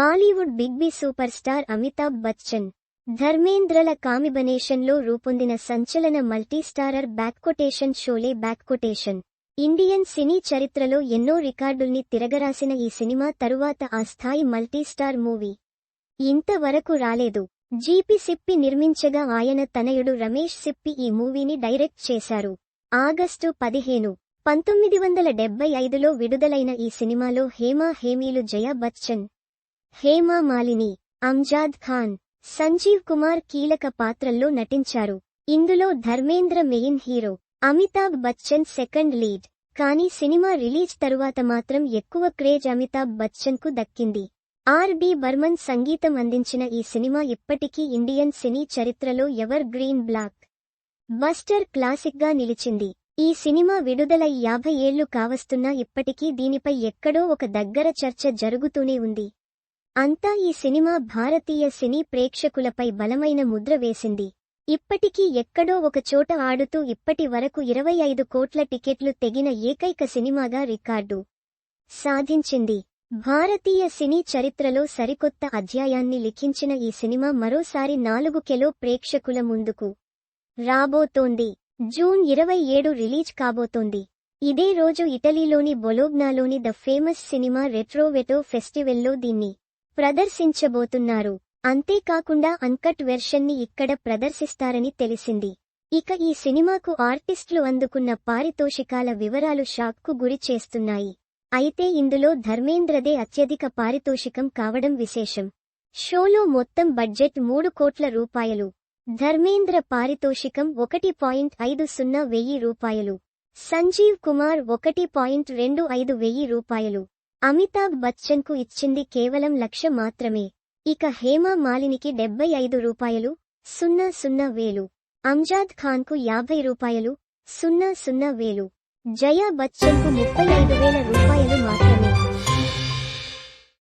Bollywood big B super star Amitabh Bachchan ధర్మేంద్రల కామిబనేషన్లో రూపొందిన సంచలన multistarrer back quotation Sholay back quotation Indian సినీ చరిత్రలో ఎన్నో రికార్డుల్ని తిరగరాసిన ఈ సినిమా తరువాత ఆ స్థాయి మల్టీస్టార్ మూవీ. ఇంతవరకు రాలేదు. జీపి సిప్పి నిర్మించగా ఆయన తనయుడు రమేష్ సిప్పి ఈ మూవీని డైరెక్ట్ చేశారు. ఆగస్టు పదిహేను పంతొమ్మిది వందల డెబ్బై ఐదులో విడుదలైన ఈ సినిమాలో హేమా హేమీలు జయా బచ్చన్ హేమా మాలిని అంజాద్ ఖాన్ సంజీవ్ కుమార్ కీలక పాత్రల్లో నటించారు. ఇందులో Dharmendra main hero Amitabh Bachchan second lead. కానీ సినిమా రిలీజ్ తరువాత మాత్రం ఎక్కువ క్రేజ్ అమితాబ్ బచ్చన్కు దక్కింది ఆర్బి బర్మన్ సంగీతం అందించిన ఈ సినిమా ఇప్పటికీ ఇండియన్ సినీ చరిత్రలో ఎవర్ గ్రీన్ బ్లాక్. బస్టర్ క్లాసిక్గా నిలిచింది. ఈ సినిమా విడుదలై యాభై ఏళ్ళు కావస్తున్నా ఇప్పటికీ దీనిపై ఎక్కడో ఒక దగ్గర చర్చ జరుగుతూనే ఉంది. అంతా ఈ సినిమా భారతీయ సినీ ప్రేక్షకులపై బలమైన ముద్ర వేసింది. ఇప్పటికీ ఎక్కడో ఒక చోట ఆడుతూ ఇప్పటి వరకు ఇరవై ఐదు కోట్ల టికెట్లు తెగిన ఏకైక సినిమాగా రికార్డు సాధించింది. భారతీయ సినీ చరిత్రలో సరికొత్త అధ్యాయాన్ని లిఖించిన ఈ సినిమా మరోసారి నాలుగు కెలో ప్రేక్షకుల ముందుకు రాబోతోంది. జూన్ ఇరవై ఏడు రిలీజ్ కాబోతోంది. ఇదే రోజు ఇటలీలోని బొలోగ్నాలోని ద ఫేమస్ సినిమా రెట్రోవెటో ఫెస్టివెల్లో దీన్ని ప్రదర్శించబోతున్నారు. అంతేకాకుండా అన్కట్ వెర్షన్ని ఇక్కడ ప్రదర్శిస్తారని తెలిసింది. ఇక ఈ సినిమాకు ఆర్టిస్టులు అందుకున్న పారితోషికాల వివరాలు షాక్కు గురి చేస్తున్నాయి. అయితే ఇందులో ధర్మేంద్రదే అత్యధిక పారితోషికం కావడం విశేషం. షోలో మొత్తం బడ్జెట్ మూడు కోట్ల రూపాయలు. ధర్మేంద్ర పారితోషికం ఒకటి పాయింట్ ఐదు సున్నా వెయ్యి రూపాయలు. సంజీవ్ కుమార్ ఒకటి పాయింట్ రెండు ఐదు వెయ్యి రూపాయలు. అమితాబ్ బచ్చన్కు ఇచ్చింది కేవలం లక్ష మాత్రమే. ఇక హేమా మాలినికి డెబ్బై ఐదు రూపాయలు సున్నా సున్నా వేలు. అంజాద్ ఖాన్కు యాభై రూపాయలు సున్నా సున్నా వేలు. జయా బచ్చన్కు ముప్పై ఐదు వేల రూపాయలు మాత్రమే.